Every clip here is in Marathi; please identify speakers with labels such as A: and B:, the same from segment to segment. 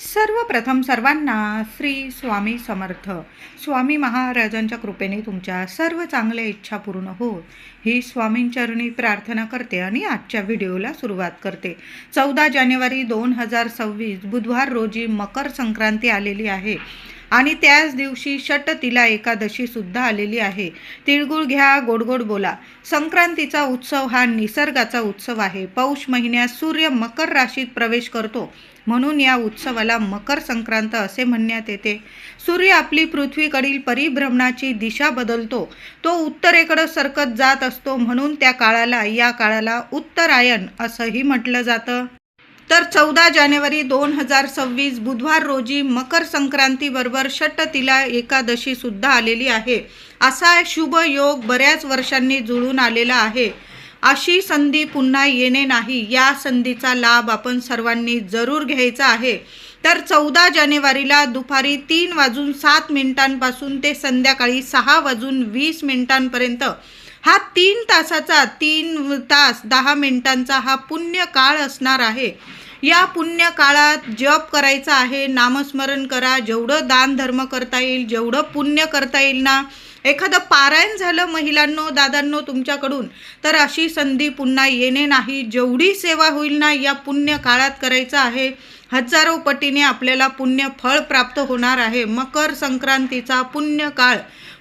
A: सर्वप्रथम सर्वांना श्री स्वामी समर्थ. स्वामी महाराजांच्या कृपेने तुमच्या सर्व चांगल्या इच्छा पूर्ण हो ही स्वामींचरणी प्रार्थना करते आणि आजच्या व्हिडिओला सुरुवात करते. चौदा जानेवारी दोन हजार सव्वीस बुधवार रोजी मकर संक्रांती आलेली आहे. आणि त्याच दिवशी षटतिला एकादशी सुद्धा आलेली आहे. तिळगुळ घ्या गोडगोड बोला. संक्रांतीचा उत्सव हा निसर्गाचा उत्सव आहे. पौष महिन्यात सूर्य मकर राशीत प्रवेश करतो. म्हणून या उत्सवाला मकर संक्रांत असे म्हणण्यात येते. सूर्य आपली पृथ्वीकडील परिभ्रमणाची दिशा बदलतो. तो उत्तरेकडे सरकत जात असतो. म्हणून त्या काळाला या काळाला उत्तरायण असंही म्हटलं जातं. तर चौदा जानेवारी दोन हजार सव्वीस बुधवार रोजी मकर संक्रांतीबरोबर षटतिला एकादशीसुद्धा आलेली आहे. असा शुभ योग बऱ्याच वर्षांनी जुळून आलेला आहे. अशी संधी पुन्हा येणे नाही या संधीचा लाभ आपण सर्वांनी जरूर घ्यायचा आहे. तर चौदा जानेवारीला दुपारी तीन वाजून सात मिनिटांपासून ते संध्याकाळी सहा वाजून वीस मिनिटांपर्यंत हा तीन तासाचा तीन तास दहा मिनिटांचा हा पुण्य काळ असणार आहे. या पुण्य काळात जप करायचा आहे नामस्मरण करा जेवढं दान धर्म करता येईल जेवढं पुण्य करता येईल ना. एखादं पारायण झालं महिलांनो दादांनो तुमच्याकडून तर अशी संधी पुन्हा येणे नाही. जेवढी सेवा होईल ना या पुण्य काळात करायचं आहे. हजारो पटीने आपल्याला पुण्य फळ प्राप्त होणार आहे. मकर संक्रांतीचा पुण्य काळ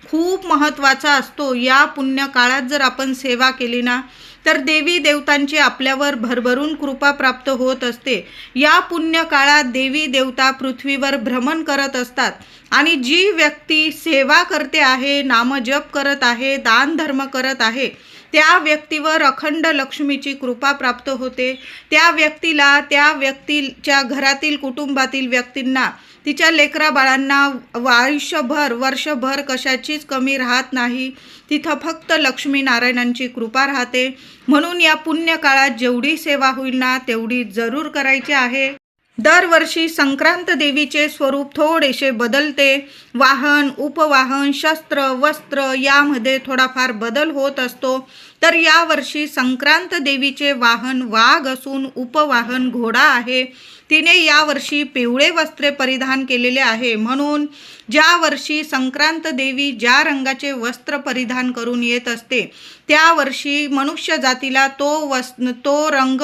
A: खूप महत्त्वाचा असतो. या पुण्य काळात जर आपण सेवा केली ना तर देवी देवतांची आपल्यावर भरभरून कृपा प्राप्त होत असते. या पुण्य काळात देवी देवता पृथ्वीवर भ्रमण करत असतात आणि जी व्यक्ती सेवा करते आहे नामजप करत आहे दान धर्म करत आहे त्या व्यक्तीवर अखंड लक्ष्मीची कृपा प्राप्त होते. त्या व्यक्तीला त्या व्यक्तीच्या घरातील कुटुंबातील व्यक्तींना तिच्या लेकरा बाळांना आयुष्यभर वर्षभर कशाचीच कमी राहत नाही. तिथं फक्त लक्ष्मीनारायणांची कृपा राहते. म्हणून या पुण्यकाळात जेवढी सेवा होईल ना तेवढी जरूर करायची आहे. दरवर्षी संक्रांत देवीचे स्वरूप थोडेसे बदलते. वाहन उपवाहन शस्त्र वस्त्र यामध्ये थोडाफार बदल होत असतो. तर यावर्षी संक्रांत देवीचे वाहन वाघ असून उपवाहन घोडा आहे. तिने यावर्षी पिवळे वस्त्रे परिधान केलेले आहे. म्हणून ज्या वर्षी संक्रांत देवी ज्या रंगाचे वस्त्र परिधान करून येत असते त्या वर्षी मनुष्य जातीला तो वस् तो रंग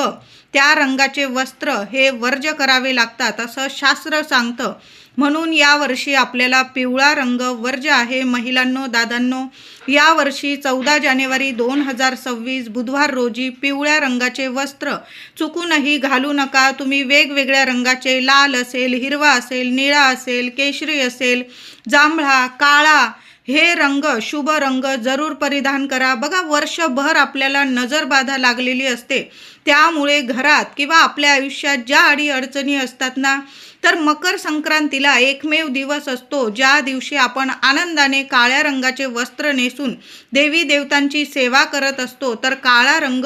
A: त्या रंगाचे वस्त्र हे वर्ज करावे लागतात असं शास्त्र सांगतं. म्हणून यावर्षी आपल्याला पिवळा रंग वर्ज आहे. महिलांनो दादांनो यावर्षी चौदा जानेवारी दोन हजार सव्वीस बुधवार रोजी पिवळ्या रंगाचे वस्त्र चुकूनही घालू नका. तुम्ही वेगवेगळ्या रंगाचे लाल असेल हिरवा असेल निळा असेल केशरी असेल जांभळा काळा हे रंग शुभ रंग जरूर परिधान करा. बघा वर्षभर आपल्याला नजरबाधा लागलेली असते. त्यामुळे घरात किंवा आपल्या आयुष्यात ज्या अडी अडचणी असतात ना तर मकर संक्रांतीला एकमेव दिवस असतो. ज्या दिवशी आपण आनंदाने काळ्या रंगाचे वस्त्र नेसून देवी देवतांची सेवा करत असतो तर काळा रंग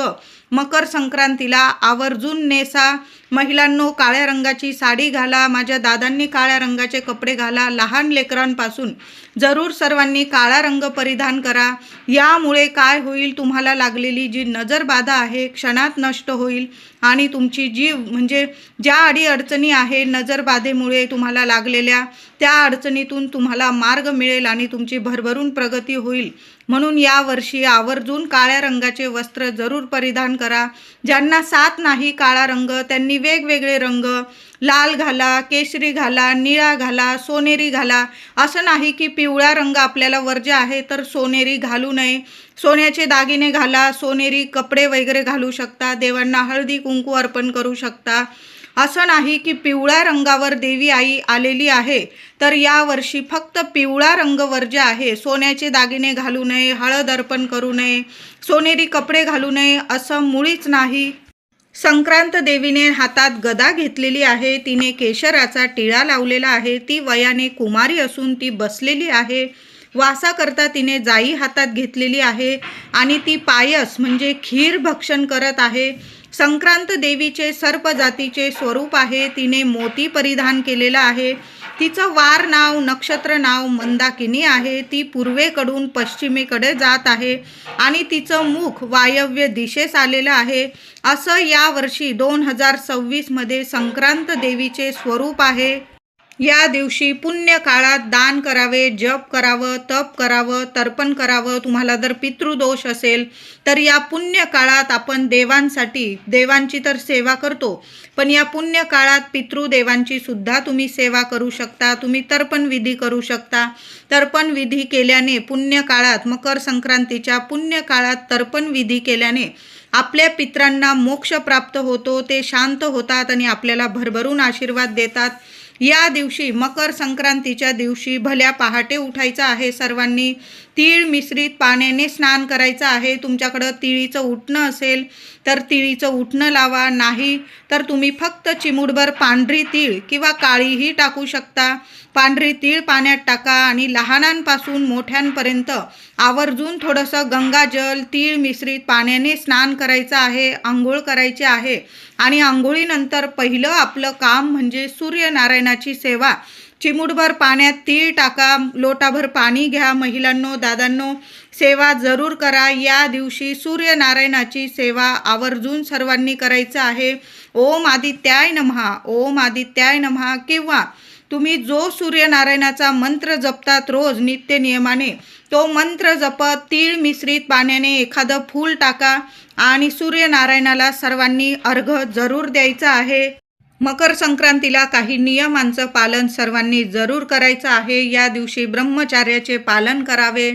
A: मकर संक्रांतीला आवर्जून नेसा. महिलांनो काळ्या रंगाची साडी घाला. माझ्या दादांनी काळ्या रंगाचे कपडे घाला. लहान लेकरांपासून जरूर सर्वांनी काळा रंग परिधान करा. यामुळे काय होईल? तुम्हाला लागलेली जी नजरबाधा आहे क्षणात नष्ट होईल आणि तुमची जी म्हणजे ज्या अडी अडचणी आहे नजरबाधेमुळे तुम्हाला लागलेल्या त्या अडचणीतून तुम्हाला मार्ग मिळेल आणि तुमची भरभरून प्रगती होईल. म्हणून यावर्षी आवर्जून काळ्या रंगाचे वस्त्र जरूर परिधान करा. ज्यांना साथ नाही काळा रंग त्यांनी वेगवेगळे रंग लाल घाला केशरी घाला निळा घाला सोनेरी घाला. असं नाही की पिवळा रंग आपल्याला वर्ज्य आहे तर सोनेरी घालू नये. सोन्याचे दागिने घाला सोनेरी कपडे वगैरे घालू शकता देवांना हळदी कुंकू अर्पण करू शकता. असं नाही की पिवळ्या रंगावर देवी आई आलेली आहे तर यावर्षी फक्त पिवळा रंग वर्ज्य आहे. सोन्याचे दागिने घालू नये हळद अर्पण करू नये सोनेरी कपडे घालू नये असं मुळीच नाही. संक्रांत देवीने हातात गदा घेतलेली आहे तिने केशराचा टिळा लावलेला आहे ती वयाने कुमारी असून ती बसलेली आहे. वासाकरता तिने जाई हातात घेतलेली आहे आणि ती पायस म्हणजे खीर भक्षण करत आहे. संक्रांत देवीचे सर्प जातीचे स्वरूप आहे. तिने मोती परिधान केलेला आहे. तिचं वार नाव नक्षत्र नाव मंदाकिनी आहे. ती पूर्वेकडून पश्चिमेकडे जात आहे आणि तिचं मुख वायव्य दिशेस आलेलं आहे. असं यावर्षी दोन हजार सव्वीसमध्ये संक्रांत देवीचे स्वरूप आहे. या दिवशी पुण्य काळात दान करावे जप करावं तप करावं तर्पण करावं. तुम्हाला जर पितृदोष असेल तर या पुण्य काळात आपण देवांसाठी देवांची तर सेवा करतो पण या पुण्य काळात पितृदेवांची सुद्धा तुम्ही सेवा करू शकता तुम्ही तर्पण विधी करू शकता. तर्पण विधी केल्याने पुण्य काळात मकर संक्रांतीच्या पुण्य काळात तर्पण विधी केल्याने आपल्या पित्रांना मोक्ष प्राप्त होतो ते शांत होतात आणि आपल्याला भरभरून आशीर्वाद देतात. या दिवशी मकर संक्रांतीच्या दिवशी भल्या पहाटे उठायचं आहे सर्वांनी. तीळ मिश्रित पाण्याने स्नान करायचं आहे. तुमच्याकडं तिळीचं उठणं असेल तर तिळीचं उठणं लावा. नाही तर तुम्ही फक्त चिमुडभर पांढरी तीळ किंवा काळीही टाकू शकता. पांढरी तीळ पाण्यात टाका आणि लहानांपासून मोठ्यांपर्यंत आवर्जून थोडंसं गंगाजल तीळ मिश्रित पाण्याने स्नान करायचं आहे आंघोळ करायची आहे. आणि आंघोळीनंतर पहिलं आपलं काम म्हणजे सूर्यनारायणाची सेवा. चिमूटभर पाण्यात तीळ टाका लोटाभर पाणी घ्या महिलांनो दादांनो सेवा जरूर करा. या दिवशी सूर्यनारायणाची सेवा आवर्जून सर्वांनी करायचं आहे. ओम आदित्याय नमहा ओम आदित्याय नमहा. किंवा तुम्ही जो सूर्यनारायणाचा मंत्र जपतात रोज नित्य नियमाने तो मंत्र जपत तीळ मिश्रित पाण्याने एखादं फूल टाका आणि सूर्यनारायणाला सर्वांनी अर्घ जरूर द्यायचा आहे. मकर संक्रांतीला काही नियमांचं पालन सर्वांनी जरूर करायचं आहे. या दिवशी ब्रह्मचार्याचे पालन करावे.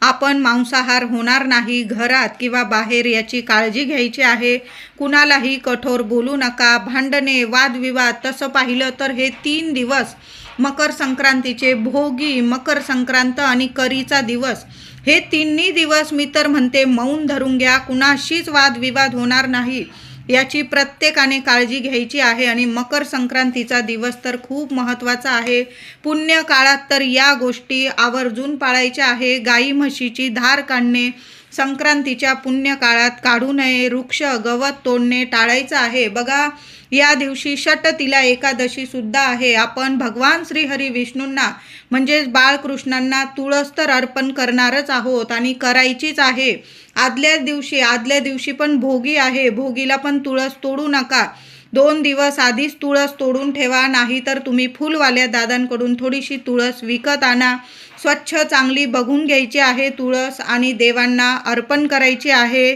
A: आपण मांसाहार होणार नाही घरात किंवा बाहेर याची काळजी घ्यायची आहे. कुणालाही कठोर बोलू नका. भांडणे वादविवाद तसं पाहिलं तर हे तीन दिवस मकर संक्रांतीचे भोगी मकर संक्रांत आणि करीचा दिवस. हे तिन्ही दिवस मी तर म्हणते मौन धरून घ्या. कुणाशीच वादविवाद होणार नाही. याची प्रत्येकाने काळजी घ्यायची आहे आणि मकर संक्रांतीचा दिवस तर खूप महत्त्वाचा आहे. पुण्य काळात तर या गोष्टी आवर्जून पाळायच्या आहे. गाई म्हशीची धार काढणे संक्रांतीच्या पुण्य काळात काढू नये वृक्ष गवत तोडणे टाळायचं आहे. बघा या दिवशी षटतिला एकादशी सुद्धा आहे. आपण भगवान श्रीहरी विष्णूंना म्हणजेच बाळकृष्णांना तुळस तर अर्पण करणारच आहोत आणि करायचीच आहे. आदल्याच दिवशी आदल्या दिवशी पण भोगी आहे. भोगीला पण तुळस तोडू नका. दोन दिवस आधीच तुळस तोडून ठेवा नाही तर तुम्ही फुलवाल्या दादांकडून थोडीशी तुळस विकत आणा. स्वच्छ चांगली बघून घ्यायची आहे तुळस आणि देवांना अर्पण करायची आहे.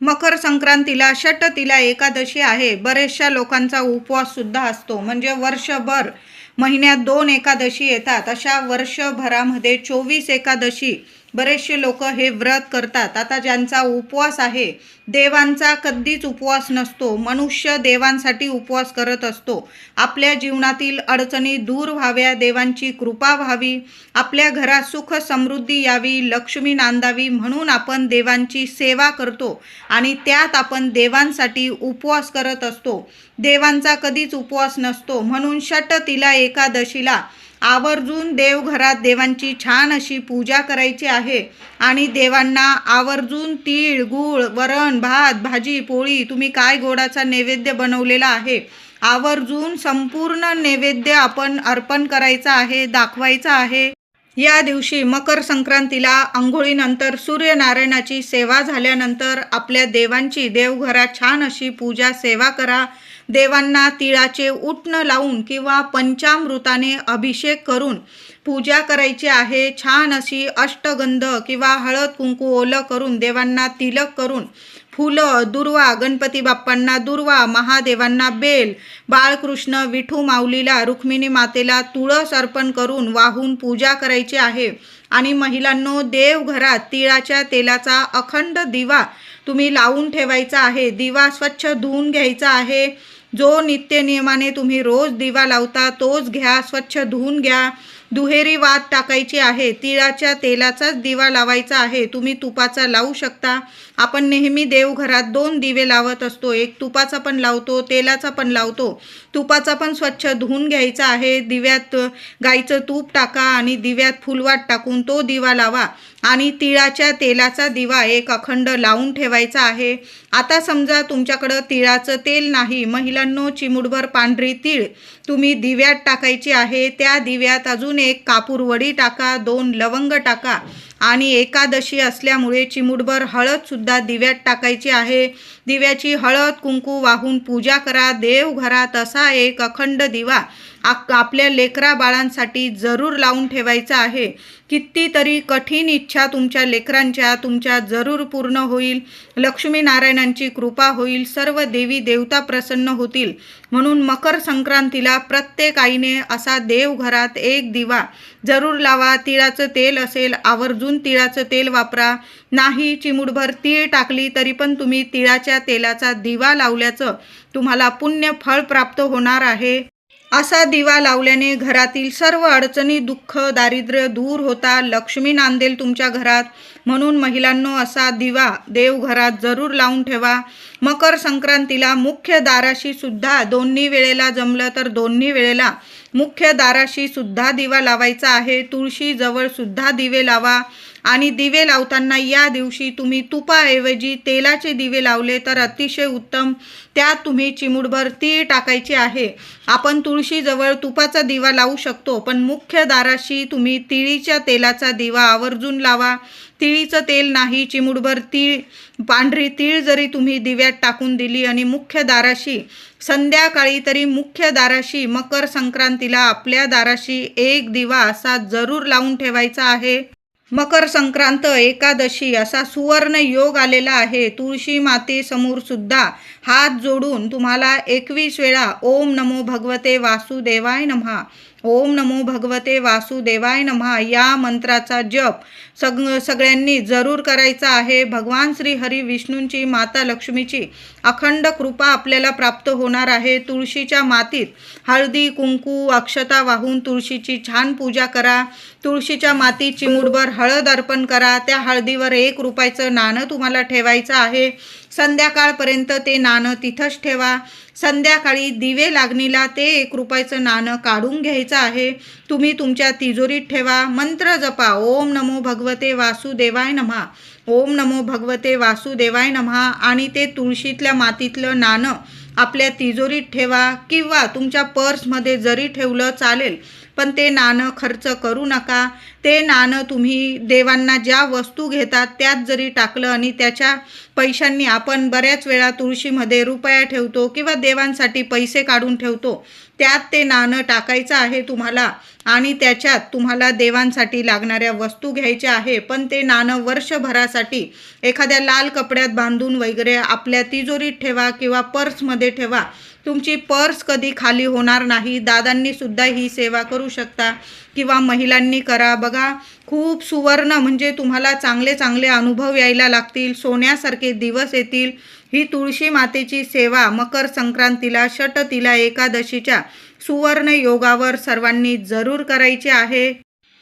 A: मकर संक्रांतीला षटतिला एकादशी आहे. बरेचशा लोकांचा उपवाससुद्धा असतो. म्हणजे वर्षभर महिन्यात दोन एकादशी येतात. अशा वर्षभरामध्ये चोवीस एकादशी बरेचसे लोक हे व्रत करतात. आता ज्यांचा उपवास आहे देवांचा कधीच उपवास नसतो. मनुष्य देवांसाठी उपवास करत असतो. आपल्या जीवनातील अडचणी दूर व्हाव्या देवांची कृपा व्हावी आपल्या घरात सुख समृद्धी यावी लक्ष्मी नांदावी म्हणून आपण देवांची सेवा करतो आणि त्यात आपण देवांसाठी उपवास करत असतो. देवांचा कधीच उपवास नसतो म्हणून षट तिला एकादशीला आवर्जून देवघरात देवांची छान अशी पूजा करायची आहे. आणि देवांना आवर्जून तीळ गूळ वरण भात भाजी पोळी तुम्ही काय गोडाचा नैवेद्य बनवलेला आहे? आवर्जून संपूर्ण नैवेद्य आपण अर्पण करायचा आहे दाखवायचा आहे. या दिवशी मकर संक्रांतीला आंघोळीनंतर सूर्यनारायणाची सेवा झाल्यानंतर आपल्या देवांची देवघरात छान अशी पूजा सेवा करा. देवांना तिळाचे उटणं लावून किंवा पंचामृताने अभिषेक करून पूजा करायची आहे. छान अशी अष्टगंध किंवा हळद कुंकू ओलं करून देवांना तिलक करून फुलं दुर्वा गणपती बाप्पांना दुर्वा महादेवांना बेल बाळकृष्ण विठू माऊलीला रुक्मिणी मातेला तुळस अर्पण करून वाहून पूजा करायची आहे. आणि महिलांनो देवघरात तिळाच्या तेलाचा अखंड दिवा तुम्ही लावून ठेवायचा आहे. दिवा स्वच्छ धुवून घ्यायचा आहे. जो नित्यनियमाने तुम्ही रोज दिवा लावता तोच घ्या स्वच्छ धुवून घ्या. दुहेरी वात टाकायची आहे. तिळाच्या तेलाचाच दिवा लावायचा आहे. तुम्ही तुपाचा लावू शकता. आपण नेहमी देवघरात दोन दिवे लावत असतो. एक तुपाचा पण लावतो तेलाचा पण लावतो. तुपाचा पण स्वच्छ धुवून घ्यायचा आहे. दिव्यात गाईचं तूप टाका आणि दिव्यात फुलवाट टाकून तो दिवा लावा आणि तिळाच्या तेलाचा दिवा एक अखंड लावून ठेवायचा आहे. आता समजा तुमच्याकडं तिळाचं तेल नाही. महिलांनो चिमुडभर पांढरी तीळ तुम्ही दिव्यात टाकायची आहे त्या दिव्यात अजून एक कापूर वडी टाका दोन लवंग टाका आणि एकादशी असल्यामुळे चिमुटभर हळदसुद्धा दिव्यात टाकायची आहे. दिव्याची हळद कुंकू वाहून पूजा करा देवघरात असा एक अखंड दिवा आ आपल्या लेकरा बाळांसाठी जरूर लावून ठेवायचा आहे. कितीतरी कठीण इच्छा तुमच्या लेकरांच्या तुमच्या जरूर पूर्ण होईल. लक्ष्मीनारायणांची कृपा होईल. सर्व देवी देवता प्रसन्न होतील. म्हणून मकर संक्रांतीला प्रत्येक आईने असा देवघरात एक दिवा जरूर लावा. तिळाचं तेल असेल आवर्जून तिळाचं तेल वापरा. नाही चिमुडभर तीळ टाकली तरी पण तुम्ही तिळाच्या तेलाचा दिवा लावल्याचं तुम्हाला पुण्य फळ प्राप्त होणार आहे. असा दिवा लावल्याने घरातील सर्व अडचणी दुःख दारिद्र्य दूर होता. लक्ष्मी नांदेल तुमच्या घरात. म्हणून महिलांनो असा दिवा देवघरात जरूर लावून ठेवा. मकर संक्रांतीला मुख्य दाराशी सुद्धा दोन्ही वेळेला जमलं तर दोन्ही वेळेला मुख्य दाराशी सुद्धा दिवा लावायचा आहे. तुळशीजवळ सुद्धा दिवे लावा. आणि दिवे लावताना या दिवशी तुम्ही तुपाऐवजी तेलाचे दिवे लावले तर अतिशय उत्तम. त्यात तुम्ही चिमुडभर तीळ टाकायची आहे. आपण तुळशीजवळ तुपाचा दिवा लावू शकतो पण मुख्य दाराशी तुम्ही तिळीच्या तेलाचा दिवा आवर्जून लावा. तिळीचं तेल नाही चिमुडभर तीळ पांढरी तीळ जरी तुम्ही दिव्यात टाकून दिली आणि मुख्य दाराशी संध्याकाळी तरी मुख्य दाराशी मकर संक्रांतीला आपल्या दाराशी एक दिवा असा जरूर लावून ठेवायचा आहे. मकर संक्रांत एकादशी असा सुवर्ण योग आलेला आहे. तुळशी मातेसमोर सुद्धा हात जोडून तुम्हाला एकवीस वेळा ओम नमो भगवते वासुदेवाय नमहा. ओम नमो भगवते वासुदेवाय नमहा या मंत्राचा जप सग सगळ्यांनी जरूर करायचा आहे. भगवान श्री हरी विष्णूंची माता लक्ष्मीची अखंड कृपा आपल्याला प्राप्त होणार आहे. तुळशीच्या मातीत हळदी कुंकू अक्षता वाहून तुळशीची छान पूजा करा. तुळशीच्या मातीत चिमुडभर हळद अर्पण करा. त्या हळदीवर एक रुपयाचं नाणं तुम्हाला ठेवायचं आहे. संध्याकाळपर्यंत ते नाणं तिथंच ठेवा. संध्याकाळी दिवे लागणीला ते एक रुपयाचं नाणं काढून घ्यायचं आहे. तुम्ही तुमच्या तिजोरीत ठेवा. मंत्र जपा. ओम नमो भगवते वासुदेवाय नमहा. ओम नमो भगवते वासुदेवाय नमहा. आणि ते तुळशीतल्या मातीतलं नाणं आपल्या तिजोरीत ठेवा किंवा तुमच्या पर्समध्ये जरी ठेवलं चालेल पण ते नाणं खर्च करू नका. ते नाणं तुम्ही देवांना ज्या वस्तू घेतात त्यात जरी टाकलं आणि त्याच्या पैशांनी आपण बऱ्याच वेळा तुळशीमध्ये रुपया ठेवतो किंवा देवांसाठी पैसे काढून ठेवतो त्यात ते नाणं टाकायचं आहे तुम्हाला आणि त्याच्यात तुम्हाला देवांसाठी लागणाऱ्या वस्तू घ्यायच्या आहे. पण ते नाणं वर्षभरासाठी एखाद्या लाल कपड्यात बांधून वगैरे आपल्या तिजोरीत ठेवा किंवा पर्समध्ये ठेवा. तुमची पर्स कधी खाली होणार नाही दादांनी सुद्धा ही सेवा करू शकता किंवा महिलांनी करा. बघा खूप सुवर्ण म्हणजे तुम्हाला चांगले चांगले अनुभव यायला लागतील सोन्यासारखे दिवस येतील. ही तुळशी मातेची सेवा मकर संक्रांतीला षटतीला एकादशीच्या सुवर्ण योगावर सर्वांनी जरूर करायची आहे.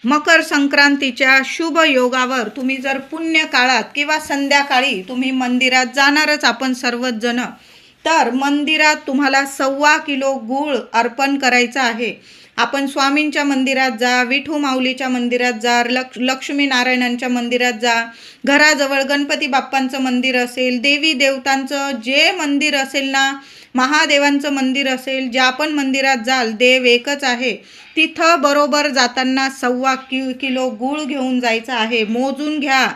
A: मकर संक्रांतीच्या शुभ योगावर तुम्ही जर पुण्य काळात किंवा संध्याकाळी तुम्ही मंदिरात जाणारच आपण सर्वच जण तर मंदिरात तुम्हाला सव्वा किलो गूळ अर्पण करायचा आहे. आपण स्वामींच्या मंदिरात जा विठू माऊलीच्या मंदिरात जा लक्ष लक्ष्मीनारायणांच्या मंदिरात जा घराजवळ गणपती बाप्पांचं मंदिर असेल देवी देवतांचं जे मंदिर असेल ना महादेवांचं मंदिर असेल ज्या पण मंदिरात जाल देव एकच आहे. तिथं बरोबर जाताना सव्वा कि किलो गूळ घेऊन जायचं आहे. मोजून घ्या.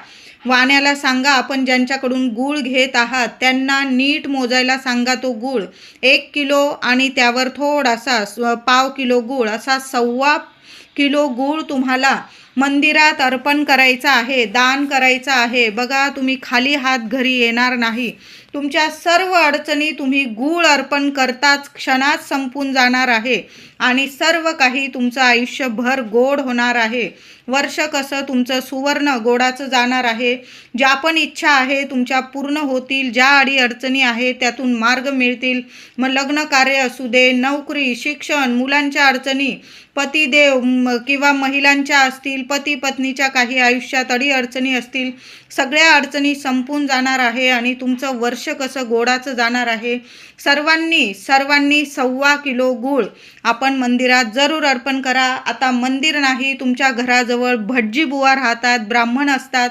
A: वाण्याला सांगा आपण ज्यांच्याकडून गूळ घेत आहात त्यांना नीट मोजायला सांगा तो गूळ. एक किलो आणि त्यावर थोडासा स्व- पाव किलो गूळ असा सव्वा किलो गूळ तुम्हाला मंदिरात अर्पण करायचं आहे दान करायचं आहे. बघा तुम्ही खाली हात घरी येणार नाही. तुमच्या सर्व अडचणी तुम्ही गूळ अर्पण करताच क्षणात संपून जाणार आहे. आणि सर्व काही तुमचं आयुष्यभर गोड होणार आहे. वर्ष कसं तुमचं सुवर्ण गोडाचं जाणार आहे. ज्या पण इच्छा आहे तुमच्या पूर्ण होतील. ज्या अडी अडचणी आहे त्यातून मार्ग मिळतील. मग लग्न कार्य असू दे नोकरी शिक्षण मुलांच्या अडचणी पतिदेव किंवा महिलांच्या असतील पती पत्नीच्या काही आयुष्यात अडीअडचणी असतील सगळ्या अडचणी संपून जाणार आहे आणि तुमचं वर्ष कसं गोडाचं जाणार आहे सर्वांनी सर्वांनी सव्वा किलो गूळ आपण मंदिरात जरूर अर्पण करा. आता मंदिर नाही तुमच्या घराजवळ भटजी बुवा राहतात ब्राह्मण असतात.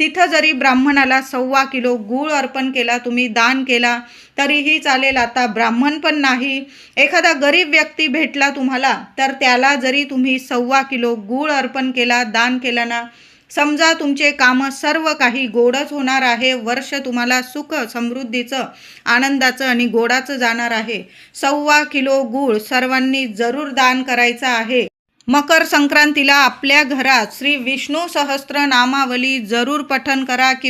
A: तिथं जरी ब्राह्मणाला सव्वा किलो गूळ अर्पण केला तुम्ही दान केला तरीही चालेल. आता ब्राह्मण पण नाही. एखादा गरीब व्यक्ती भेटला तुम्हाला तर त्याला जरी तुम्ही सव्वा किलो गूळ अर्पण केला दान केला ना समजा तुमचे कामं सर्व काही गोडच होणार आहे. वर्ष तुम्हाला सुख समृद्धीचं आनंदाचं आणि गोडाचं जाणार आहे. सव्वा किलो गूळ सर्वांनी जरूर दान करायचं आहे. मकर संक्रांतीला आपल्या घरात श्री विष्णू सहस्त्र नामावली जरूर पठन करा किंवा